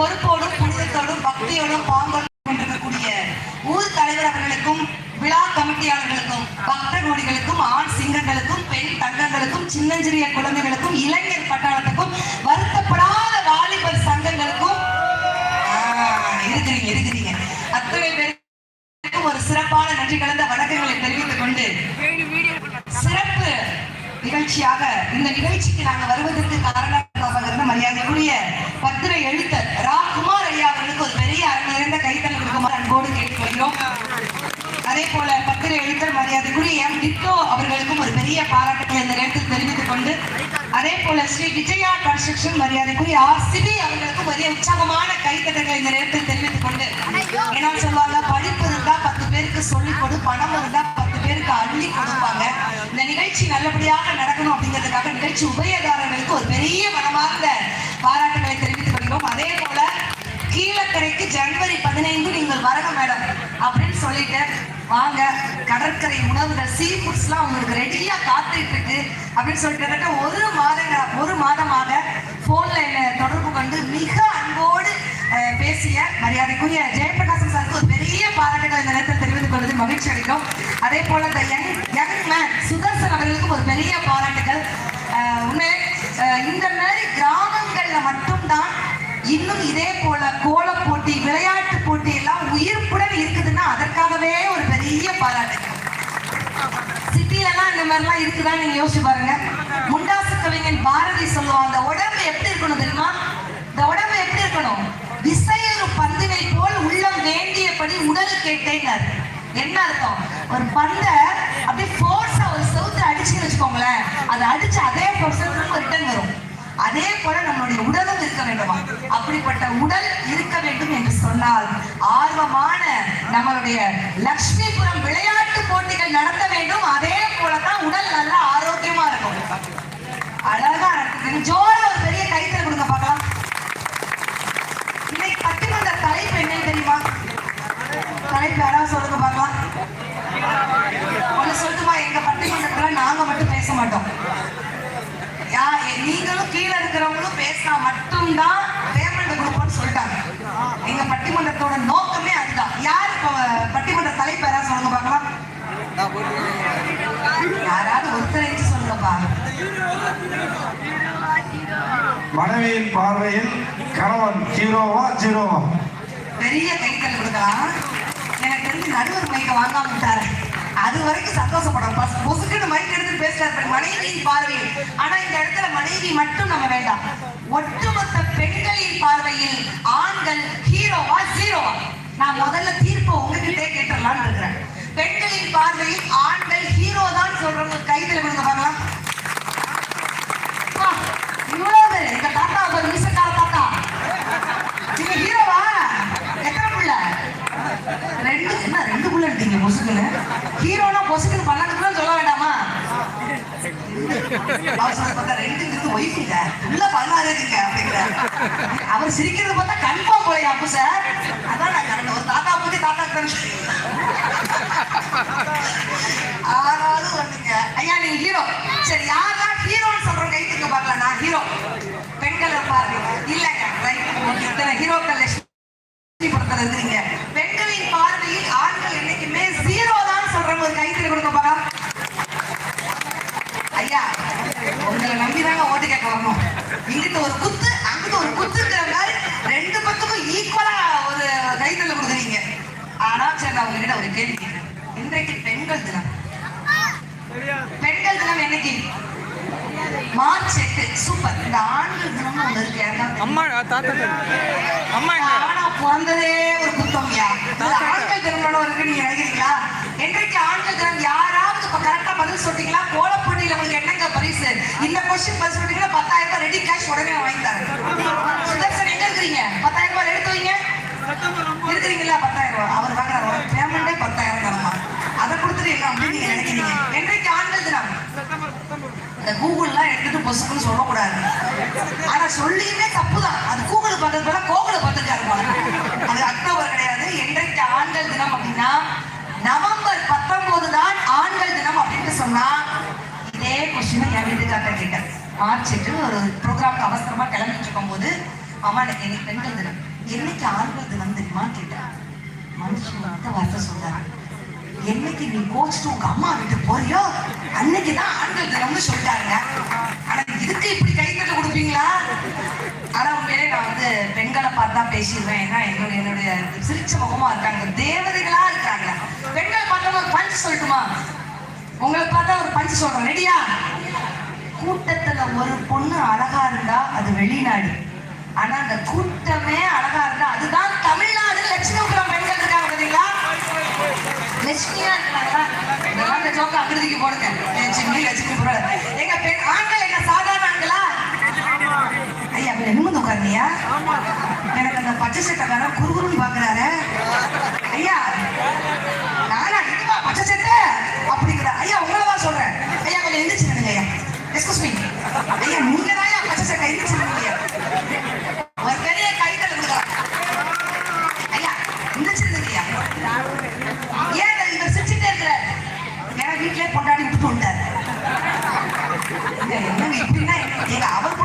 பொறுப்போடும் புனிதத்தோடும் பக்தியோடும் பாங்கோடும் ஊர் தலைவர் அவர்களுக்கும் விழா கமிட்டியாளர்களுக்கும் பக்த கோடிகளுக்கும் ஆண் சிங்கங்களுக்கும் பெண் தங்கங்களுக்கும் சின்னஞ்சிறிய குழந்தைகளுக்கும் இளைஞர் பட்டாளத்துக்கும் வருத்தப்படாத வாலிபர் சங்கங்களுக்கும் இருக்கிறீங்க இருக்கிறீங்க. அத்தனை பேருக்கும் ஒரு சிறப்பான நன்றி கலந்த வணக்கங்களை தெரிவித்துக் கொண்டு சிறப்பு நிகழ்ச்சியாக இந்த நிகழ்ச்சிக்கு நாங்கள் வருவதற்கு காரணமாக மரியாதைக்குரிய பத்திர எழுத்தர் ரா குமார் ஐயா அவர்களுக்கு ஒரு பெரிய அரண் நிறைந்த கைத்தல் கொடுக்குமாறு அன்போடு கேட்டுக்கொள்கிறோம் அதே போல பத்திர எழுத்தர் மரியாதைக்குரிய எம் டிட்டோ அவர்களுக்கும் ஒரு பெரிய பாராட்டுகளை இந்த நேரத்தில் தெரிவித்துக் கொண்டு அதே போல ஸ்ரீ விஜயா கன்ஸ்ட்ரக்ஷன் மரியாதைக்குரிய ஆர் சிபி அவர்களுக்கும் பெரிய உற்சாகமான கைத்தட்டங்களை இந்த நேரத்தில் தெரிவித்துக் கொண்டு ஏன்னா சொல்லுவாங்க படிப்பு இருந்தா பத்து பேருக்கு சொல்லிக் கொடு பணம் இருந்தா பத்து பேருக்கு அள்ளி கொடுப்பாங்க. இந்த நிகழ்ச்சி நல்லபடியாக நடக்கணும் அப்படிங்கிறதுக்காக நிகழ்ச்சி உபயதாரர்களுக்கு ஒரு பெரிய மனமார்ந்த பாராட்டுகளை தெரிவித்துக் கொள்கிறோம். அதே போல கீழக்கரைக்கு ஜனவரி பதினைந்து நீங்கள் வரணும் மேடம் அப்படின்னு சொல்லிட்டு வாங்க கடற்கரை உணவுகள் சீ ஃபுட்ஸ்லாம் உங்களுக்கு ரெடியா காத்துட்டு இருக்கு. அப்படின்னு சொல்லிட்டு கிட்டத்தட்ட ஒரு மாத ஒரு மாதமாக போன்ல என்ன தொடர்பு கொண்டு மிக அன்போடு பேசிய மரியாதைக்குரிய ஜெயபிரகாசம் சாருக்கு ஒரு பெரிய பாராட்டுகள் இந்த நேரத்தில் தெரிவித்துக் கொள்வது மகிழ்ச்சி அளிக்கும் அதே போல இந்த யங் யங் மேன் சுதர்சன் அவர்களுக்கும் ஒரு பெரிய பாராட்டுகள். உண்மை உண்மையிலே இந்த மாதிரி கிராமங்கள்ல மட்டும்தான் இன்னும் இதே போல கோல போட்டி விளையாட்டு போட்டி எல்லாம் உயிர்ப்புடன் இருக்குதுன்னா அதற்காகவே ஒரு பாராட்டுங்க சிட்டிலலாம் இந்த மாதிரிலாம் இருக்குதா நீங்க யோசிச்சு பாருங்க. முண்டாசு கவிஞன் பாரதி சொல்லுவான் அந்த உடம்பு எப்படி இருக்கணும் தெரியுமா? இந்த உடம்பு எப்படி இருக்கணும்? விசையொரு பந்தினை போல் உள்ளம் வேண்டியபடி உடல் கேட்டேன்னாரு. என்ன அர்த்தம்? ஒரு பந்தை அப்படியே ஃபோர்ஸா ஒரு செவுத்து அடிச்சுன்னு வச்சுக்கோங்களேன். அதை அடிச்சு அதே ஃபோர்ஸ் ரிட்டர்ன் வரும். அதே போல நம்மளுடைய உடலும் இருக்க வேண்டுமா? அப்படிப்பட்ட உடல் இருக்க வேண்டும் என்று சொன்னால் ஆர்வமான நம்மளுடைய லக்ஷ்மிபுரம் விளையாட்டு போட்டிகள் நடத்த வேண்டும். அதே போலதான் உடல் நல்லா ஆரோக்கியமா இருக்கும். அழகா நடக்குது. ஜோர ஒரு பெரிய கைத்தல் கொடுங்க பார்க்கலாம். இன்னைக்கு பட்டிமன்ற தலைப்பு என்ன தெரியுமா? தலைப்பு யாராவது சொல்லுங்க பார்க்கலாம். ஒண்ணு சொல்லுமா? எங்க பட்டிமன்றத்துல நாங்க மட்டும் பேச மாட்டோம். நீங்களும் கீழே இருக்கிறவங்களும் பேசினா மட்டும்தான் பேமெண்ட் கொடுப்போம்னு சொல்லிட்டாங்க. எங்க பட்டிமன்றத்தோட நோக்கமே அதுதான். யார் இப்போ பட்டிமன்ற தலைப்பு யாராவது சொல்லுங்க பார்க்கலாம்? யாராவது ஒருத்தரைச்சு சொல்லுங்கப்பா மனைவியின் பார்வையில் கணவன் ஹீரோவா ஜீரோவா பெரிய கைத்தல் கொடுக்கலாம். எனக்கு தெரிஞ்சு நடுவர் மைக்க வாங்காம விட்டாரு. அது வரைக்கும் சந்தோஷப்படும் பஸ் பொசுக்குன்னு மைக் எடுத்து பேசுறாரு மனைவியின் பார்வையில். ஆனா இந்த இடத்துல மனைவி மட்டும் நம்ம வேண்டாம். ஒட்டுமொத்த பெண்களின் பார்வையில் ஆண்கள் ஹீரோவா ஜீரோவா? நான் முதல்ல தீர்ப்பு உங்ககிட்டே கேட்டுடலாம்னு இருக்கிறேன். பெண்களின் பார்வையில் ஆண்கள் ஹீரோ தான் சொல்றவங்க கைதில் விழுந்து பாக்கலாம் அப்பா, இவ்வளவு. எங்க தாத்தா ஒரு நிமிஷக்கார தாத்தா. நீங்க ஹீரோவா? எத்தனை புள்ள? ரெண்டு என்ன ரெண்டு புள்ள எடுத்தீங்க முசுக்குன்னு ஹீரோனா பொசுக்குன்னு பல்லாண்டுக்குள்ள சொல்ல வேண்டாமா? அவர் சிரிக்கிறது பார்த்தா கன்ஃபார்ம் போலையா அப்ப சார் அதான் நான் ஒரு தாத்தா பத்தி தாத்தா ஆனாலும் வந்துங்க ஐயா நீங்க ஹீரோ சரி யாரெல்லாம் ஹீரோன்னு சொல்றவங்க கை தூக்க பார்க்கலாம் நான் ஹீரோ பெண்கள் பாருங்க இல்லைங்க ரைட் ஹீரோக்கள் பெண்களின் இன்றைக்கு பெண்கள் தினம். பெண்கள் தினம் என்னைக்கு? மார்ச் எட்டு. சூப்பர். இந்த ஆண்கள் தினம்னு ஒண்ணு இருக்கு. அம்மா தாத்தா அம்மா ஆனா பிறந்ததே ஒரு குத்தம்யா ஆண்கள் தினம் இருக்கு. நீங்க நினைக்கிறீங்களா? என்றைக்கு ஆண்கள் தினம். யாராவது இப்ப கரெக்டா பதில் சொல்லிட்டீங்களா கோல போட்டியில உங்களுக்கு என்னங்க பரிசு? இந்த கொஸ்டின் பதில் சொல்லிட்டீங்கன்னா பத்தாயிரம் ரூபாய் ரெடி கேஷ் உடனே வாங்கி தரேன். சுதர்சன் எங்க இருக்கிறீங்க? பத்தாயிரம் ரூபாய் எடுத்து வைங்க. இருக்கிறீங்களா? பத்தாயிரம் ரூபாய். அவர் இந்த கூகுள்லாம் எடுத்துட்டு பொசுக்குன்னு சொல்லக்கூடாது. ஆனா சொல்லியுமே தப்புதான். அது கூகுள் பார்த்தது போல கோகுல பார்த்துருக்காரு போல அது அக்டோபர் கிடையாது என்றைக்கு ஆண்கள் தினம் அப்படின்னா நவம்பர் பத்தொன்பது தான் ஆண்கள் தினம் அப்படின்னு சொன்னா இதே கொஸ்டின் என் வீட்டுக்கார்ட்ட கேட்டேன். மார்ச் எட்டு ஒரு ப்ரோக்ராம்க்கு அவசரமா கிளம்பிட்டு இருக்கும்போது அம்மா எனக்கு இன்னைக்கு பெண்கள் தினம். என்னைக்கு ஆண்கள் தினம் தெரியுமா? கேட்டேன். மனுஷன் வார்த்தை சொல்றாங்க என்னைக்கு நீ கோச்சிட்டு உங்க அம்மா வீட்டுக்கு போறியோ அன்னைக்கு தான் ஆண்கள் தினம்னு சொல்லிட்டாங்க. ஆனா இதுக்கு இப்படி கைத்தட்ட கொடுப்பீங்களா? ஆனா உண்மையிலே நான் வந்து பெண்களை பார்த்தா பேசிடுவேன். ஏன்னா என்னுடைய என்னுடைய சிரிச்ச முகமா இருக்காங்க. தேவதைகளா இருக்காங்க. பெண்களை பார்த்தா ஒரு பஞ்சு சொல்லட்டுமா? உங்களை பார்த்தா ஒரு பஞ்சு சொல்றேன் ரெடியா கூட்டத்துல ஒரு பொண்ணு அழகா இருந்தா அது வெளிநாடு. ஆனா அந்த கூட்டமே அழகா இருந்தா அதுதான் தமிழ்நாடு. லட்சுமிபுரம் பெண்கள் இருக்காங்க பாத்தீங்களா லட்சுமியா இருக்காங்களா இதெல்லாம் ஜோக்க அகிருதிக்கு போடுங்க. லட்சுமி லட்சுமிபுரம் எங்க பெண் ஆண்கள் என்ன சாதாரண ஆண்களா? ஐயா அப்ப நிமிந்து உட்காருங்கய்யா. எனக்கு அந்த பச்சை சட்டக்காரன் குறுகுறுன்னு பாக்குறாரு இப்படின்னா என்ன?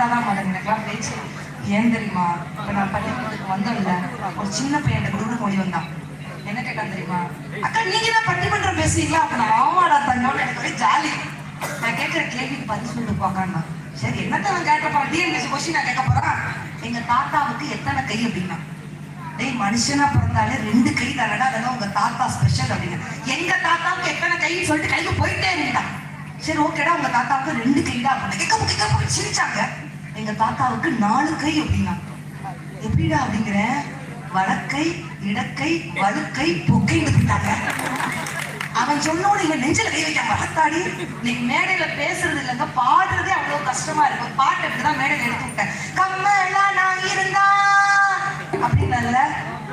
பசங்கத்தை பார்த்தாதான் மாட்டேன் எனக்குலாம் பேச்சு ஏன் தெரியுமா? இப்ப நான் பட்டிமன்றத்துக்கு வந்தோம்ல ஒரு சின்ன பையன் குரு மொழி வந்தான். என்ன கேட்டான் தெரியுமா? அக்கா நீங்க தான் பட்டிமன்றம் பேசுவீங்களா அப்ப நான் ஆமாடா தங்கோட எனக்கு ஒரே ஜாலி. நான் கேட்கிற கேள்விக்கு பதில் சொல்லிட்டு போக்கான்னா சரி என்னத்த நான் கேட்க போறேன்? டிஎன்பிஎஸ் கொஸ்டின் நான் கேட்க போறேன்? எங்க தாத்தாவுக்கு எத்தனை கை? அப்படின்னா. டேய் மனுஷனா பிறந்தாலே ரெண்டு கை தானடா அதெல்லாம் உங்க தாத்தா ஸ்பெஷல் அப்படின்னு. எங்க தாத்தாவுக்கு எத்தனை கைன்னு சொல்லிட்டு கைக்கு போயிட்டே இருந்தான் சரி ஓகேடா உங்க தாத்தாவுக்கு ரெண்டு கைடா அப்படின்னு. கேட்க கேட்க போய் சிரிச்சாங்க. எங்க தாத்தாவுக்கு நாலு கை அப்படின்னா. எப்படிடா அப்படிங்கிற? வடக்கை இடக்கை வழுக்கை பொக்கைன்னு போயிட்டாங்க அவன் சொன்னோட இவன் நெஞ்சில கை வைக்க மகத்தாடி நீங்க மேடையில பேசுறது இல்லைங்க பாடுறதே அவ்வளவு கஷ்டமா இருக்கு. பாட்டு அப்படிதான் மேடையில எடுத்து விட்டேன். கம்மலா நான் இருந்தா அப்படின்னு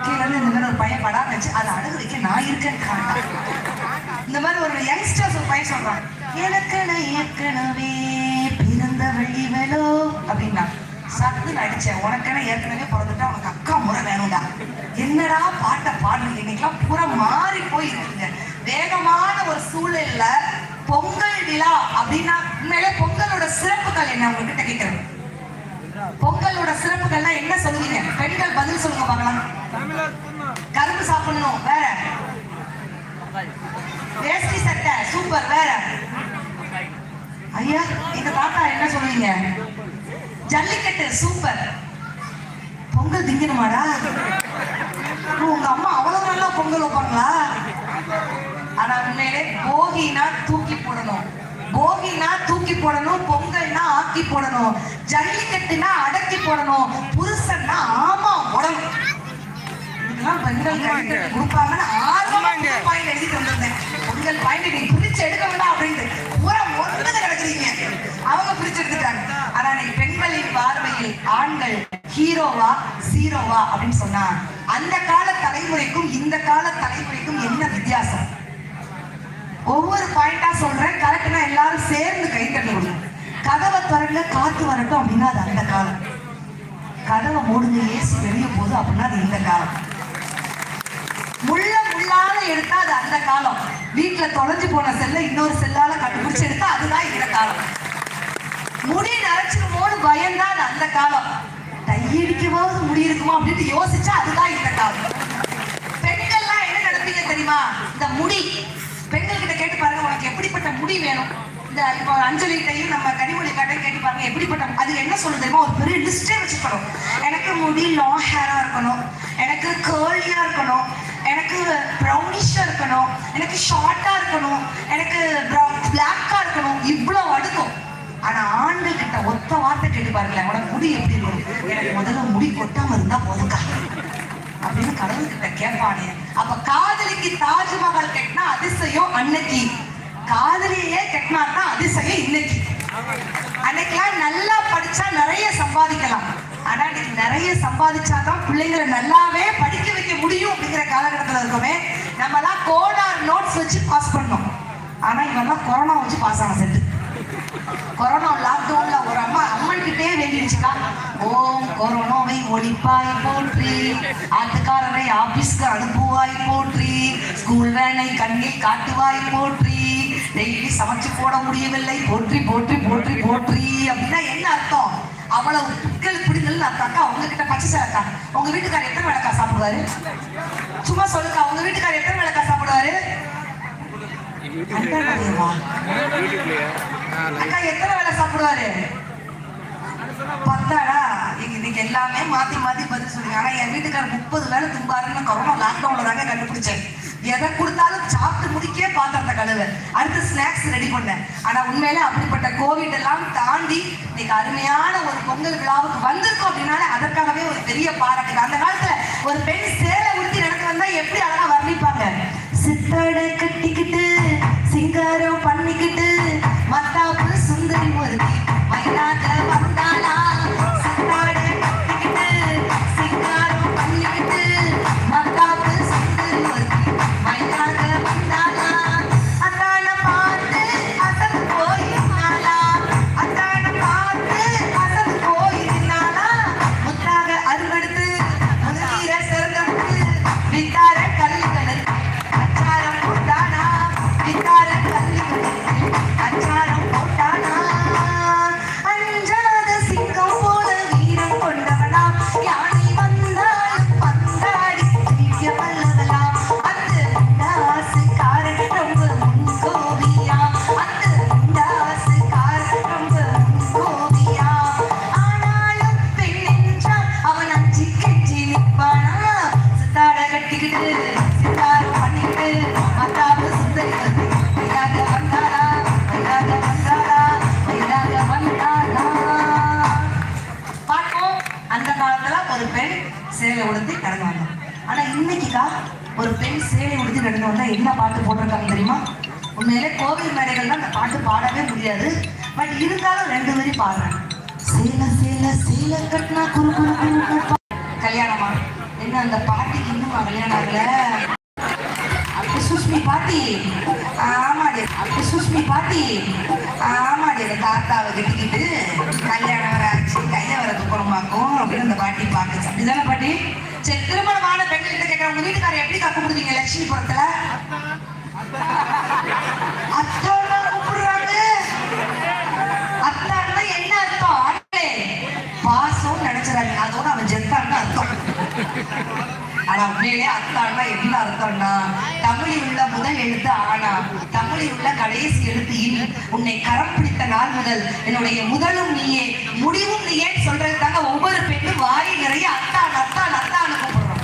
கீழே இருந்து இந்த மாதிரி ஒரு பையன் படாம வச்சு அதை அழகு வைக்க நான் இருக்கேன்னு காட்டான். இந்த மாதிரி ஒரு யங்ஸ்டர்ஸ் ஒரு பையன் சொல்றான் எனக்கென ஏற்கனவே பிறந்த வழிவலோ அப்படின்னா சத்து அடிச்சேன். உனக்கென ஏற்கனவே பிறந்துட்டா உனக்கு அக்கா முறை வேணும்டா. என்னடா பாட்டை பாடுறீங்க இன்னைக்கெல்லாம் பூரா மாறி போய் இருக்குங்க வேகமான ஒரு சூழல்ல பொங்கல் விழா அப்படின்னா உண்மையிலே பொங்கலோட சிறப்புகள் என்ன உங்ககிட்ட கேட்கிறேன் பொங்கலோட சிறப்புகள்லாம் என்ன சொல்லுவீங்க? பெண்கள் பதில் சொல்லுங்க பார்க்கலாம். கரும்பு சாப்பிடணும் வேற. வேஷ்டி சட்டை சூப்பர் வேற. ஐயா எங்க தாத்தா என்ன சொல்லுவீங்க ஜல்லிக்கட்டு சூப்பர். பொங்கல் திங்கணுமாடா? உங்க அம்மா அவ்வளவு நல்லா பொங்கல் வைப்பாங்களா? ஆனா உண்மையிலே போகினா தூக்கி போடணும். போகினா தூக்கி போடணும் பொங்கல்னா ஆக்கி போடணும். ஜல்லிக்கட்டுனா அடக்கி போடணும். புருஷன்னா ஆமா போடணும் இதெல்லாம் பெண்கள் கொடுப்பாங்கன்னு ஆர்வமா பாயிண்ட் எழுதிட்டு வந்திருந்தேன். பொங்கல் பாயிண்ட் நீ பிரிச்சு எடுக்க வேண்டாம் அப்படின்ட்டு. பூரா ஒன்பது கிடக்குறீங்க அவங்க பிரிச்சு ஆனா நீ பெண்களின் பார்வையில் ஆண்கள் ஹீரோவா சீரோவா அப்படின்னு சொன்னா அந்த கால தலைமுறைக்கும் இந்த கால தலைமுறைக்கும் என்ன வித்தியாசம்? ஒவ்வொரு பாயிண்டா சொல்றேன். கரெக்ட்னா எல்லாரும் சேர்ந்து கை தட்டணும் கதவை திறங்க காத்து வரட்டும் அப்படின்னா அது அந்த காலம். கதவை மூடுங்க ஏசி வெளியே போகுது அப்படின்னா அது இந்த காலம். முள்ள முள்ளால எடுத்தா அது அந்த காலம். வீட்டுல தொலைஞ்சு போன செல்ல இன்னொரு செல்லால கண்டுபிடிச்சு எடுத்தா அதுதான் காலம். முடி நரைச்சிருமோன்னு பயந்தான் அது அந்த காலம். டையடிக்கவாவது முடி இருக்குமா அப்படின்னு யோசிச்சா அதுதான் இந்த காலம். பெண்கள்லாம் என்ன நினைப்பீங்க தெரியுமா? இந்த முடி. பெண்கள் கிட்ட கேட்டு பாருங்க உனக்கு எப்படிப்பட்ட முடி வேணும்? இந்த இப்போ அஞ்சலி கிட்டையும் நம்ம கனிமொழி காட்டையும் கேட்டு பாருங்க எப்படிப்பட்ட அது என்ன சொல்லுது தெரியுமா? ஒரு பெரிய லிஸ்டே வச்சுக்கணும். எனக்கு முடி லாங் ஹேரா இருக்கணும். எனக்கு கேர்லியா இருக்கணும். எனக்கு ப்ரௌனிஷா இருக்கணும். எனக்கு ஷார்ட்டா இருக்கணும். எனக்கு பிளாக்கா இருக்கணும் இவ்வளவு அடுக்கும். ஆனா ஆண்கள் கிட்ட ஒத்த வார்த்தை கேட்டு பாருங்களேன் உனக்கு முடி எப்படி இருக்கும்? எனக்கு முதல்ல முடி கொட்டாம இருந்தா போதுக்கா அப்படின்னு கடவுள் கிட்ட கேட்பானே. அப்ப காதலிக்கு தாஜ்மஹால் கட்டினா அதிசயம் அன்னைக்கு? காதலியே கட்டினா தான் அதிசயம் இன்னைக்கு. அன்னைக்கெல்லாம் நல்லா படிச்சா நிறைய சம்பாதிக்கலாம். ஆனா இன்னைக்கு நிறைய சம்பாதிச்சாதான் பிள்ளைங்களை நல்லாவே படிக்க வைக்க முடியும் அப்படிங்கிற காலகட்டத்துல இருக்கோமே. நம்ம எல்லாம் கோடார் நோட்ஸ் வச்சு பாஸ் பண்ணோம். ஆனா இவெல்லாம் கொரோனா வச்சு பாஸ் ஆன செட்டு கொரோனா லாக்டவுன்ல ஒரு அம்மா அம்மன்கிட்டே வேண்டிடுச்சுக்கா ஓம் கொரோனாவை ஒழிப்பாய் போற்றி. ஆட்டுக்காரரை ஆபீஸ்க்கு அனுப்புவாய் போற்றி. ஸ்கூல் வேனை கண்ணில் காட்டுவாய் போற்றி. டெய்லி சமைச்சு போட முடியவில்லை. போற்றி போற்றி போற்றி போற்றி. அப்படின்னா என்ன அர்த்தம்? அவ்வளவு புட்கள் பிடிங்கள்னு அர்த்தம்க்கா. உங்ககிட்ட பச்சை சேலக்கா. உங்க வீட்டுக்காரர் எத்தனை விளக்கா சாப்பிடுவாரு? சும்மா சொல்லுக்கா. உங்க வீட்டுக்காரர் எத்தனை விளக்கா சாப்பிடுவாரு? அக்கா எத்தனை வேளை சாப்பிடுவாரு? பத்தாடா. இன்னைக்கு எல்லாமே மாத்தி மாத்தி பதில் சொல்லுங்க. ஆனா என் வீட்டுக்காரர் முப்பது வேளை தும்பாருன்னு கொரோனா லாக்டவுன்ல தாங்க கண்டுபிடிச்சேன் எதை கொடுத்தாலும் சாப்பிட்டு முடிக்கே பாத்திரத்தை கழுவு அடுத்து ஸ்நாக்ஸ் ரெடி பண்ணேன் ஆனா உண்மையில அப்படிப்பட்ட கோவிட் எல்லாம் தாண்டி இன்னைக்கு அருமையான ஒரு பொங்கல் விழாவுக்கு வந்திருக்கோம் அப்படின்னாலே அதற்காகவே ஒரு பெரிய பாராட்டு. அந்த காலத்துல ஒரு பெண் சேலை உடுத்தி நடக்க வந்தா எப்படி அழகா வர்ணிப்பாங்க? சித்தடை கட்டிக்கிட்டு சிங்காரம் பண்ணிக்கிட்டு மத்தாப்பு சுந்தரி ஒருத்தி மயிலாக ஒரு பெண் சேலை உடுத்தி நடந்து வந்தால் என்ன பாட்டு போட்டிருக்காங்க தெரியுமா? உண்மையிலே கோவில் மேடைகள்லாம் அந்த பாட்டு பாடவே முடியாது. பட் இருந்தாலும் ரெண்டு வரி பாடுறேன் சேல சேல சேல கட்டினா குரு குரு குரு கல்யாணமா? என்ன அந்த பாட்டிக்கு இன்னும் கல்யாணம் ஆகல? அப்படி சுஷ்மி பாட்டி. ஆமாடி. அப்படி சுஷ்மி பாட்டி. ஆமாடி. அந்த தாத்தாவை கட்டிக்கிட்டு கல்யாணம் வர ஆச்சு கையை வர துப்புரமாக்கும் அப்படின்னு அந்த பாட்டி பார்த்துச்சு அப்படிதானே பாட்டி? சரி திருமணமான பெண்கிட்ட கேட்குற உங்க வீட்டுக்காரர் எப்படி கூப்பிடுவீங்க லட்சுமிபுரத்துல அத்தான்னா கூப்பிடுறாங்க. அத்தான்னா என்ன அர்த்தம்? ஆண்களே பாசம் நினைச்சுறாங்க அதோட அவன் ஆனா உண்மையிலே அர்த்தம்னா என்ன அர்த்தம்னா? தமிழில் உள்ள முதல் எழுத்து ஆனா தமிழில் உள்ள கடைசி எழுத்து இனி. உன்னை கரம் பிடித்த நாள் முதல் என்னுடைய முதலும் நீயே முடிவும் நீயே சொல்றது தாங்க ஒவ்வொரு பெண்ணும் வாய் நிறைய அத்தான் அத்தான் அத்தான்னு கூப்பிடுறோம்.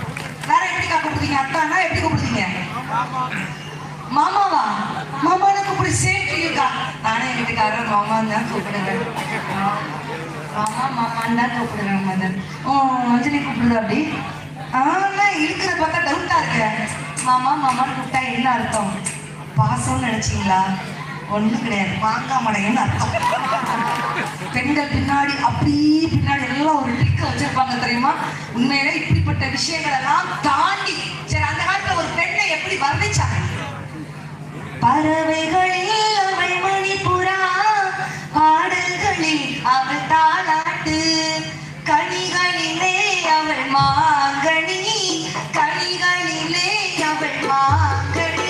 வேற எப்படிக்கா கூப்பிடுறீங்க அத்தான்னா எப்படி கூப்பிடுவீங்க? மாமாவா? மாமான்னு கூப்பிடு சேர்த்துக்கா நானே என் வீட்டுக்காரர் மாமான்னு தான் கூப்பிடுவேன் மாமா மாமான்னு தான் கூப்பிடுவேன் மதன். ஓ மஞ்சளி கூப்பிடுதா அப்படி? இருக்கிற இருக்கிறத பார்த்தா டவுட்டா இருக்கு மாமா மாமான்னு கூப்பிட்டா என்ன அர்த்தம்? பாசம்னு நினைச்சீங்களா? ஒன்றும் கிடையாது. மாங்காமடையன்னு அர்த்தம். பெண்கள் பின்னாடி அப்படி பின்னாடி எல்லாம் ஒரு ட்ரிக் வச்சிருப்பாங்க தெரியுமா? உண்மையிலே இப்படிப்பட்ட விஷயங்கள் எல்லாம் தாண்டி சரி அந்த காலத்துல ஒரு பெண்ணை எப்படி வர்ணிச்சாங்க? பறவைகளில் good.